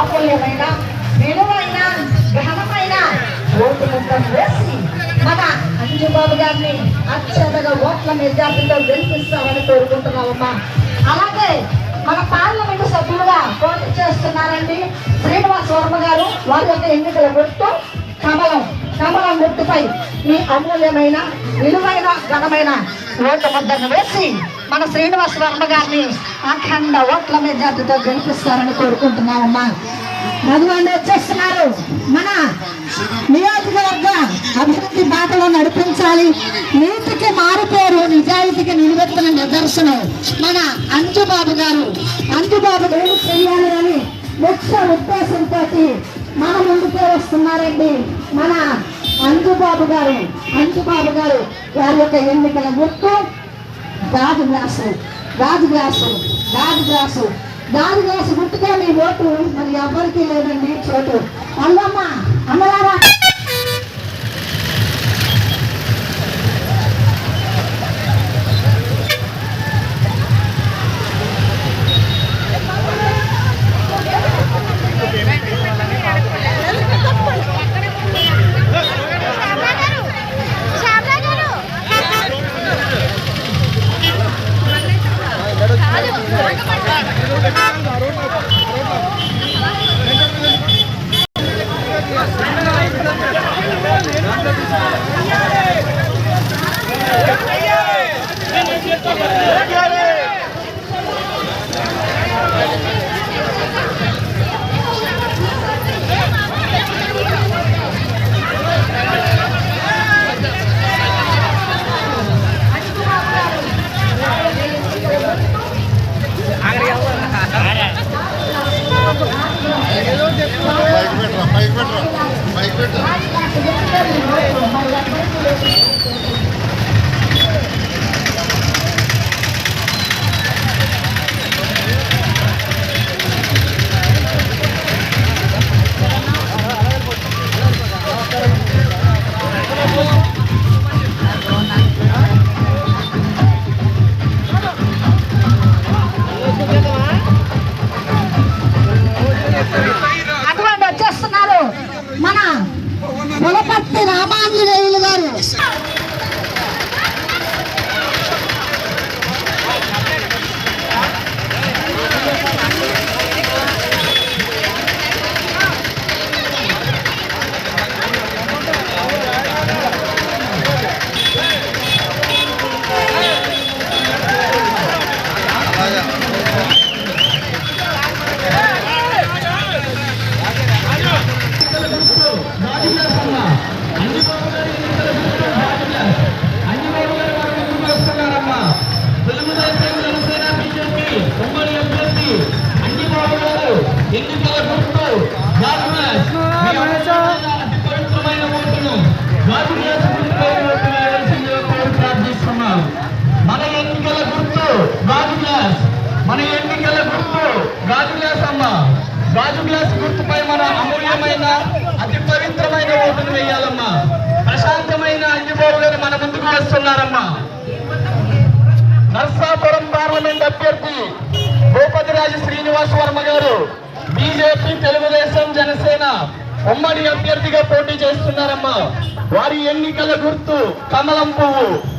అమూల్యమైన విలువైన ఘనమైన ఓటు ముఖం వేసి మన అంజుబాబు గారిని అత్యంతగా ఓట్ల మెజార్టీలో గెలిపిస్తామని కోరుకుంటున్నామమ్మా. అలాగే మన పార్లమెంటు సభ్యులుగా పోటీ చేస్తున్నారండి శ్రీనివాస్ వర్మ గారు. వారి యొక్క ఎన్నికల గుర్తు కమలం. కమలం గుర్తుపై మీ అమూల్యమైన విలువైన ఘనమైన ఓటు ముద్దను వేసి మన శ్రీనివాస్ వర్మ గారిని అఖండ ఓట్ల మెజార్టీతో గెలిపిస్తారని కోరుకుంటున్నామమ్మా మధువాళ్ళు వచ్చేస్తున్నారు మన నియోజకవర్గ అభివృద్ధి బాటలో నడిపించాలి. నీతికి మారిపోరు నిజాయితీకి నిలబెట్టిన నిదర్శనం మన అంజుబాబు గారు. అంజుబాబు ఏమి చెయ్యాలి అని ముఖ్య ఉద్దేశంతో మన ముందుకే వస్తున్నారండి. మన అంజుబాబు గారు అంజుబాబు గారు వారి యొక్క ఎన్నికల గుర్తు గాజు గ్లాసు గాజు గ్లాసు గాజు గ్లాసు గాజు గ్లాసు గుర్తుగా మీ ఓటు మరి ఎవరికి లేదండి చోటు. అల్లమ్మ అమ్మలారా. పెట్టరా పైకి పెట్టరా Şaban Güneyliler. ఎన్నికల గుర్తు? అతి పవిత్రమైన ఓటును వేయవలసిందిగా కోరి ప్రార్థిస్తున్నాం. మన ఎన్నికల గుర్తు గాజుగ్లాస్ మన ఎన్నికల గుర్తు గాజుగ్లాస్ అమ్మ. గాజుగ్లాస్ గుర్తుపై మన అమూల్యమైన అతి పవిత్రమైన ఓటును వేయాలమ్మా. ప్రశాంతమైన అంజిబాబు గారు మన ముందుకు వస్తున్నారమ్మా. నర్సాపురం పార్లమెంట్ ఉమ్మడి అభ్యర్థిగా పోటీ చేస్తున్నారమ్మా. వారి ఎన్నికల గుర్తు కమలం పువ్వు.